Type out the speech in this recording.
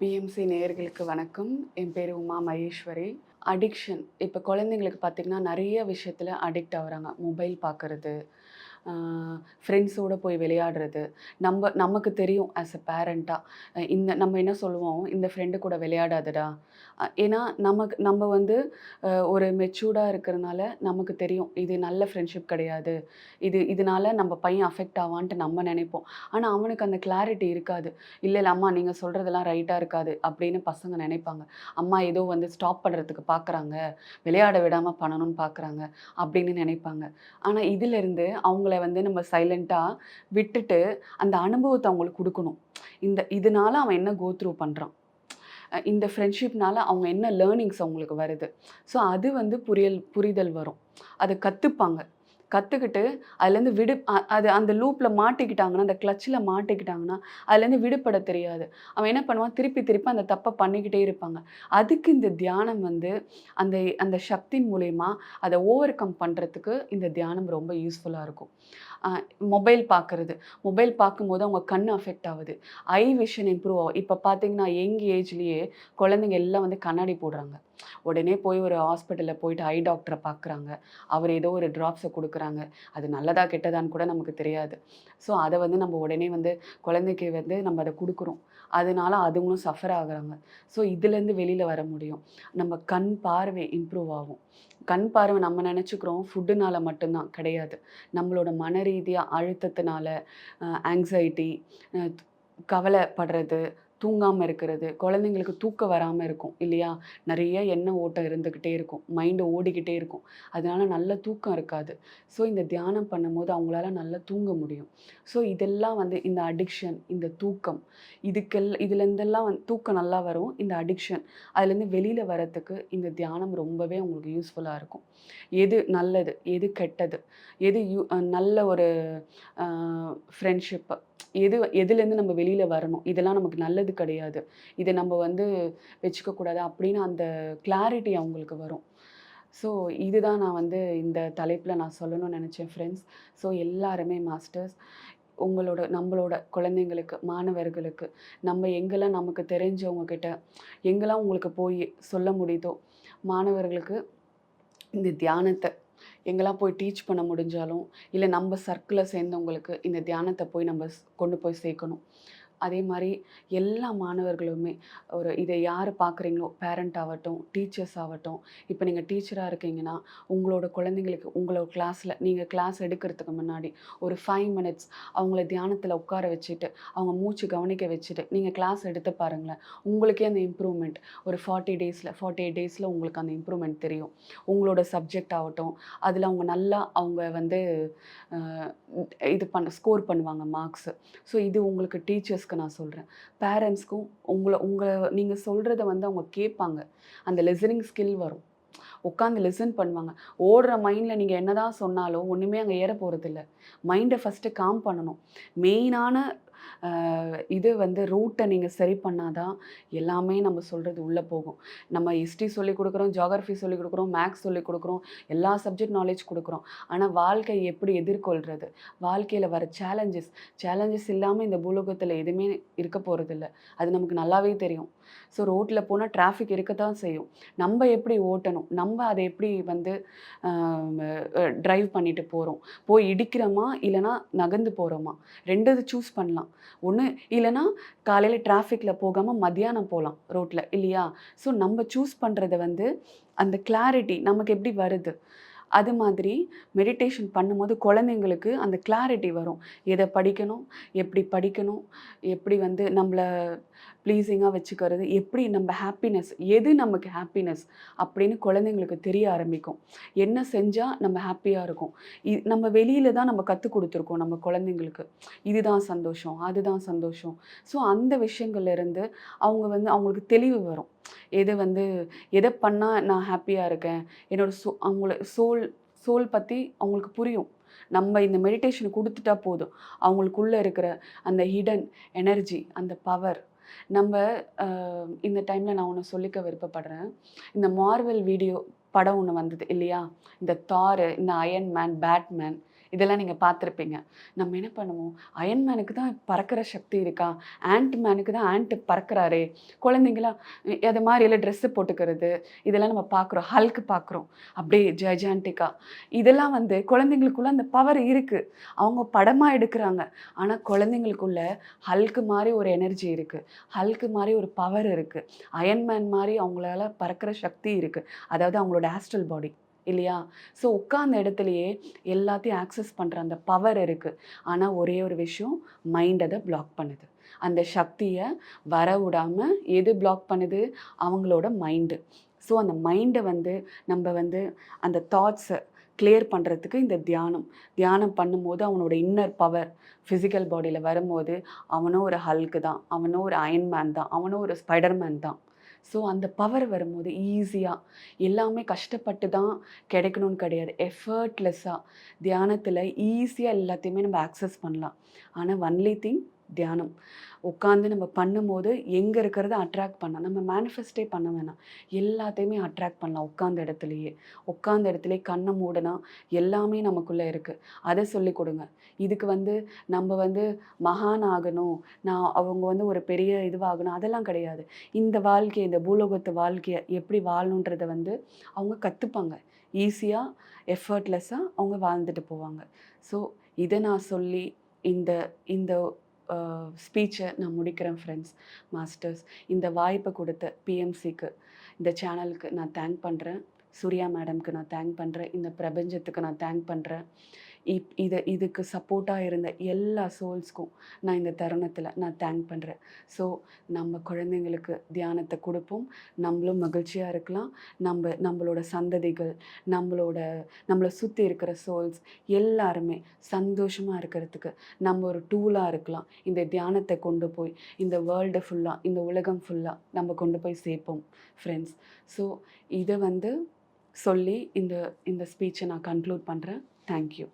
BMC நேயர்களுக்கு வணக்கம். என் பேர் உமா மகேஸ்வரி. அடிக்ஷன் இப்போ குழந்தைங்களுக்கு பார்த்திங்கன்னா நிறைய விஷயத்தில் அடிக்ட் ஆகுறாங்க. மொபைல் பார்க்குறது ஃப்ரெண்ட்ஸோடு போய் விளையாடுறது. நம்ம நமக்கு தெரியும் ஆஸ் அ பேரண்ட்டாக இந்த நம்ம என்ன சொல்லுவோம்? இந்த ஃப்ரெண்டு கூட விளையாடாதடா. ஏன்னா நமக்கு நம்ம வந்து ஒரு மெச்சூர்டாக இருக்கிறனால நமக்கு தெரியும் இது நல்ல ஃப்ரெண்ட்ஷிப் கிடையாது. இது இதனால நம்ம பையன் அஃபெக்ட் ஆவான்ட்டு நம்ம நினைப்போம். ஆனால் அவனுக்கு அந்த கிளாரிட்டி இருக்காது. இல்லை இல்லை அம்மா நீங்கள் சொல்கிறதெல்லாம் ரைட்டாக இருக்காது அப்படின்னு பசங்க நினைப்பாங்க. அம்மா ஏதோ வந்து ஸ்டாப் பண்ணுறதுக்கு பார்க்குறாங்க விளையாட விடாமல் பண்ணணும்னு பார்க்குறாங்க அப்படின்னு நினைப்பாங்க. ஆனால் இதிலிருந்து அவங்கள வந்து நம்ம சைலண்ட்டாக விட்டுட்டு அந்த அனுபவத்தை அவங்களுக்கு கொடுக்கணும். இந்த இதனால அவன் என்ன கோ த்ரூ பண்ணுறான் இந்த ஃப்ரெண்ட்ஷிப்னால அவங்க என்ன லேர்னிங்ஸ் அவங்களுக்கு வருது. ஸோ அது வந்து புரியல் புரிதல் வரும். அதை கற்றுப்பாங்க கற்றுக்கிட்டு அதுலேருந்து விடு அது அந்த லூப்பில் மாட்டிக்கிட்டாங்கன்னா அந்த கிளச்சில் மாட்டிக்கிட்டாங்கன்னா அதுலேருந்து விடுபட தெரியாது. அவன் என்ன பண்ணுவான்? திருப்பி திருப்பி அந்த தப்பை பண்ணிக்கிட்டே இருப்பாங்க. அதுக்கு இந்த தியானம் வந்து அந்த அந்த சக்தியின் மூலயமா அதை ஓவர் கம் பண்ணுறதுக்கு இந்த தியானம் ரொம்ப யூஸ்ஃபுல்லாக இருக்கும். மொபைல் பார்க்குறது மொபைல் பார்க்கும்போது அவங்க கண் அஃபெக்ட் ஆகுது. ஐ விஷன் இம்ப்ரூவ் ஆகும். இப்போ பார்த்தீங்கன்னா யங் ஏஜ்லேயே குழந்தைங்க எல்லாம் வந்து கண்ணாடி போடுறாங்க. உடனே போய் ஒரு ஹாஸ்பிட்டலில் போயிட்டு ஐ டாக்டரை பார்க்குறாங்க அவர் ஏதோ ஒரு ட்ராப்ஸை கொடுக்குறாங்க. அது நல்லதா கெட்டதான்னு கூட நமக்கு தெரியாது. ஸோ அதை வந்து நம்ம உடனே வந்து குழந்தைக்கு வந்து நம்ம அதை கொடுக்குறோம். அதனால அதுங்களும் சஃபர் ஆகுறாங்க. ஸோ இதுலேருந்து வெளியில் வர முடியும். நம்ம கண் பார்வை இம்ப்ரூவ் ஆகும். கண் பார்வை நம்ம நினச்சிக்கிறோம் ஃபுட்டுனால மட்டும்தான் கிடையாது. நம்மளோட மன ரீதியாக அழுத்தத்தினால ஆங்ஸைட்டி கவலைப்படுறது தூங்காமல் இருக்கிறது. குழந்தைங்களுக்கு தூக்கம் வராமல் இருக்கும் இல்லையா? நிறைய எண்ணெய் ஓட்டம் இருந்துக்கிட்டே இருக்கும். மைண்டு ஓடிக்கிட்டே இருக்கும். அதனால நல்ல தூக்கம் இருக்காது. ஸோ இந்த தியானம் பண்ணும்போது அவங்களால நல்லா தூங்க முடியும். ஸோ இதெல்லாம் வந்து இந்த அடிக்ஷன் இந்த தூக்கம் இதுக்கெல்லாம் இதுலேருந்தெல்லாம் வந்து தூக்கம் நல்லா வரும். இந்த அடிக்ஷன் அதுலேருந்து வெளியில் வரத்துக்கு இந்த தியானம் ரொம்பவே உங்களுக்கு யூஸ்ஃபுல்லாக இருக்கும். எது நல்லது எது கெட்டது எது யூ நல்ல ஒரு ஃப்ரெண்ட்ஷிப்பு எது எதுலேருந்து நம்ம வெளியில் வரணும்? இதெல்லாம் நமக்கு நல்லது கிடையாது. இதை நம்ம வந்து வச்சுக்கக்கூடாது அப்படின்னு அந்த கிளாரிட்டி அவங்களுக்கு வரும். ஸோ இதுதான் நான் வந்து இந்த தலைப்பில் நான் சொல்லணும்னு நினச்சேன் ஃப்ரெண்ட்ஸ் ஸோ எல்லாருமே மாஸ்டர்ஸ் உங்களோட நம்மளோட குழந்தைங்களுக்கு மாணவர்களுக்கு நம்ம எங்கெல்லாம் நமக்கு தெரிஞ்சவங்கக்கிட்ட எங்கெல்லாம் உங்களுக்கு போய் சொல்ல முடியுதோ மாணவர்களுக்கு இந்த தியானத்தை எங்கெல்லாம் போய் டீச் பண்ண முடிஞ்சாலும் இல்லை நம்ம சர்க்கிளில் சேர்ந்தவங்களுக்கு இந்த தியானத்தை போய் நம்ம கொண்டு போய் சேர்க்கணும். அதே மாதிரி எல்லா மாணவர்களுமே ஒரு இதை யார் பார்க்குறீங்களோ பேரண்ட் ஆகட்டும் டீச்சர்ஸ் ஆகட்டும் இப்போ நீங்கள் டீச்சராக இருக்கீங்கன்னா உங்களோட குழந்தைங்களுக்கு உங்களோட கிளாஸில் நீங்கள் கிளாஸ் எடுக்கிறதுக்கு முன்னாடி ஒரு ஃபைவ் மினிட்ஸ் அவங்கள தியானத்தில் உட்கார வச்சுட்டு அவங்க மூச்சு கவனிக்க வச்சுட்டு நீங்கள் கிளாஸ் எடுத்து பாருங்களேன். உங்களுக்கே அந்த இம்ப்ரூவ்மெண்ட் ஒரு ஃபார்ட்டி டேஸில் ஃபார்ட்டி எயிட் டேஸில் உங்களுக்கு அந்த இம்ப்ரூவ்மெண்ட் தெரியும். உங்களோட சப்ஜெக்ட் ஆகட்டும் அதில் அவங்க நல்லா அவங்க வந்து இது பண்ண ஸ்கோர் பண்ணுவாங்க மார்க்ஸு ஸோ இது உங்களுக்கு டீச்சர்ஸ் டீச்சர்ஸ்க்கு நான் சொல்கிறேன் பேரண்ட்ஸ்க்கும் உங்களை உங்களை நீங்கள் சொல்கிறத வந்து அவங்க கேட்பாங்க. அந்த லிசனிங் ஸ்கில் வரும். உட்காந்து லிசன் பண்ணுவாங்க. ஓடுற மைண்டில் நீங்கள் என்னதான் சொன்னாலும் ஒன்றுமே அங்கே ஏற போகிறதில்ல மைண்டை ஃபஸ்ட்டு காம் பண்ணணும் மெயினான இது வந்து ரூட்டை நீங்கள் சரி பண்ணாதான் எல்லாமே நம்ம சொல்கிறது உள்ளே போகும். நம்ம ஹிஸ்ட்ரி சொல்லி கொடுக்குறோம் ஜியாகிரஃபி சொல்லி கொடுக்குறோம் மேக்ஸ் சொல்லி கொடுக்குறோம் எல்லா சப்ஜெக்ட் நாலேஜ் கொடுக்குறோம். ஆனால் வாழ்க்கை எப்படி எதிர்கொள்கிறது வாழ்க்கையில் வர சேலஞ்சஸ் சேலஞ்சஸ் இல்லாமல் இந்த பூலோகத்தில் எதுவுமே இருக்க போகிறதில்ல அது நமக்கு நல்லாவே தெரியும். ஸோ ரோட்டில் போனால் டிராஃபிக் இருக்க தான் செய்யும். நம்ம எப்படி ஓட்டணும்? நம்ம அதை எப்படி வந்து ட்ரைவ் பண்ணிட்டு போகிறோம் போய் இடிக்கிறோமா? இல்லைனா நகர்ந்து போகிறோமா ரெண்டு இது சூஸ் பண்ணலாம். ஒன்று இல்லைனா காலையில் டிராஃபிக்கில் போகாமல் மத்தியானம் போகலாம் ரோட்டில் இல்லையா? ஸோ நம்ம சூஸ் பண்ணுறத வந்து அந்த கிளாரிட்டி நமக்கு எப்படி வருது? அது மாதிரி மெடிடேஷன் பண்ணும்போது குழந்தைங்களுக்கு அந்த கிளாரிட்டி வரும். எதை படிக்கணும் எப்படி படிக்கணும் எப்படி வந்து நம்மளை ப்ளீஸிங்காக வச்சுக்கிறது எப்படி நம்ம ஹாப்பினஸ் எது நமக்கு ஹாப்பினஸ் அப்படின்னு குழந்தைங்களுக்கு தெரிய ஆரம்பிக்கும். என்ன செஞ்சால் நம்ம ஹாப்பியாக இருக்கும். இ நம்ம வெளியில் தான் நம்ம கற்றுக் கொடுத்துருக்கோம் நம்ம குழந்தைங்களுக்கு. இதுதான் சந்தோஷம் அதுதான் சந்தோஷம். ஸோ அந்த விஷயங்கள்லேருந்து அவங்க வந்து அவங்களுக்கு தெளிவு வரும். எது வந்து எதை பண்ணால் நான் ஹாப்பியாக இருக்கேன்? என்னோட சோ அவங்கள சோல் சோல் பற்றி அவங்களுக்கு புரியும். நம்ம இந்த மெடிடேஷன் கொடுத்துட்டா போதும். அவங்களுக்குள்ளே இருக்கிற அந்த ஹிடன் எனர்ஜி அந்த பவர் நம்ம இந்த டைமில் நான் ஒன்று சொல்லிக்க விருப்பப்படுறேன். இந்த மார்வல் வீடியோ படம் ஒன்று வந்தது இல்லையா? இந்த தாரு இந்த அயன் மேன் பேட்மேன் இதெல்லாம் நீங்கள் பார்த்துருப்பீங்க. நம்ம என்ன பண்ணுவோம்? அயன்மேனுக்கு தான் பறக்கிற சக்தி இருக்கா? ஆண்ட் மேனுக்கு தான் ஆண்ட்டு பறக்கிறாரே. குழந்தைங்களாம் அது மாதிரி எல்லாம் ட்ரெஸ்ஸு போட்டுக்கிறது இதெல்லாம் நம்ம பார்க்குறோம். ஹல்க்கு பார்க்குறோம். அப்படியே ஜெஜான்டிக்கா இதெல்லாம் வந்து குழந்தைங்களுக்குள்ள அந்த பவர் இருக்குது அவங்க படமாக எடுக்கிறாங்க. ஆனால் குழந்தைங்களுக்குள்ள ஹல்க்கு மாதிரி ஒரு எனர்ஜி இருக்குது ஹல்க்கு மாதிரி ஒரு பவர் இருக்குது அயன்மேன் மாதிரி அவங்களால பறக்கிற சக்தி இருக்குது அதாவது அவங்களோட ஆஸ்ட்ரல் பாடி இல்லையா? ஸோ உட்கார்ந்த இடத்துலையே எல்லாத்தையும் ஆக்சஸ் பண்ணுற அந்த பவர் இருக்குது ஆனால் ஒரே ஒரு விஷயம் மைண்ட் அதை பிளாக் பண்ணுது. அந்த சக்தியை வர விடாமல் எது பிளாக் பண்ணுது? அவங்களோட மைண்டு ஸோ அந்த மைண்டை வந்து நம்ம வந்து அந்த தாட்ஸை கிளியர் பண்ணுறதுக்கு இந்த தியானம். தியானம் பண்ணும்போது அவனோட இன்னர் பவர் ஃபிசிக்கல் பாடியில் வரும்போது அவனும் ஒரு ஹல்க்கு தான். அவனும் ஒரு அயன்மேன் தான். அவனும் ஒரு ஸ்பைடர்மேன் தான். ஸோ அந்த பவர் வரும்போது ஈஸியாக எல்லாமே கஷ்டப்பட்டு தான் கிடைக்கணும்னு கிடையாது. எஃபர்ட்லெஸ்ஸாக தியானத்தில் ஈஸியாக எல்லாத்தையுமே நம்ம ஆக்சஸ் பண்ணலாம். ஆனால் ஒன்லி திங் தியானம். உட்காந்து நம்ம பண்ணும்போது எங்கே இருக்கிறத அட்ராக்ட் பண்ணலாம். நம்ம மேனிஃபெஸ்டே பண்ண வேணாம். எல்லாத்தையுமே அட்ராக்ட் பண்ணலாம் உட்காந்த இடத்துலையே. உட்காந்த இடத்துலையே கண்ணை மூடனா எல்லாமே நமக்குள்ளே இருக்குது அதை சொல்லி கொடுங்க. இதுக்கு வந்து நம்ம வந்து மகான் ஆகணும். நான் அவங்க வந்து ஒரு பெரிய இதுவாகணும். அதெல்லாம் கிடையாது. இந்த வாழ்க்கையை இந்த பூலோகத்து வாழ்க்கையை எப்படி வாழணுன்றதை வந்து அவங்க கற்றுப்பாங்க ஈஸியாக எஃபர்ட்லெஸ்ஸாக அவங்க வாழ்ந்துட்டு போவாங்க. ஸோ இதை நான் சொல்லி இந்த இந்த ஸ்பீச்சை நான் முடிக்கிறேன் ஃப்ரெண்ட்ஸ் மாஸ்டர்ஸ் இந்த வாய்ப்பை கொடுத்த பிஎம்சிக்கு இந்த சேனலுக்கு நான் தேங்க் பண்ணுறேன் சூர்யா மேடம்க்கு நான் தேங்க் பண்ணுறேன் இந்த பிரபஞ்சத்துக்கு நான் தேங்க் பண்ணுறேன் இப் இதை இதுக்கு சப்போர்ட்டாக இருந்த எல்லா சோல்ஸ்க்கும் நான் இந்த தருணத்தில் நான் தேங்க் பண்ணுறேன் ஸோ நம்ம குழந்தைங்களுக்கு தியானத்தை கொடுப்போம். நம்மளும் மகிழ்ச்சியாக இருக்கலாம். நம்ம நம்மளோட சந்ததிகள் நம்மளோட நம்மளை சுற்றி இருக்கிற சோல்ஸ் எல்லாருமே சந்தோஷமாக இருக்கிறதுக்கு நம்ம ஒரு டூலாக இருக்கலாம். இந்த தியானத்தை கொண்டு போய் இந்த வேர்ல்டு ஃபுல்லாக இந்த உலகம் ஃபுல்லாக நம்ம கொண்டு போய் சேர்ப்போம் ஃப்ரெண்ட்ஸ் ஸோ இதை வந்து சொல்லி இந்த இந்த ஸ்பீச்சை நான் கன்க்ளூட் பண்ணுறேன் தேங்க்யூ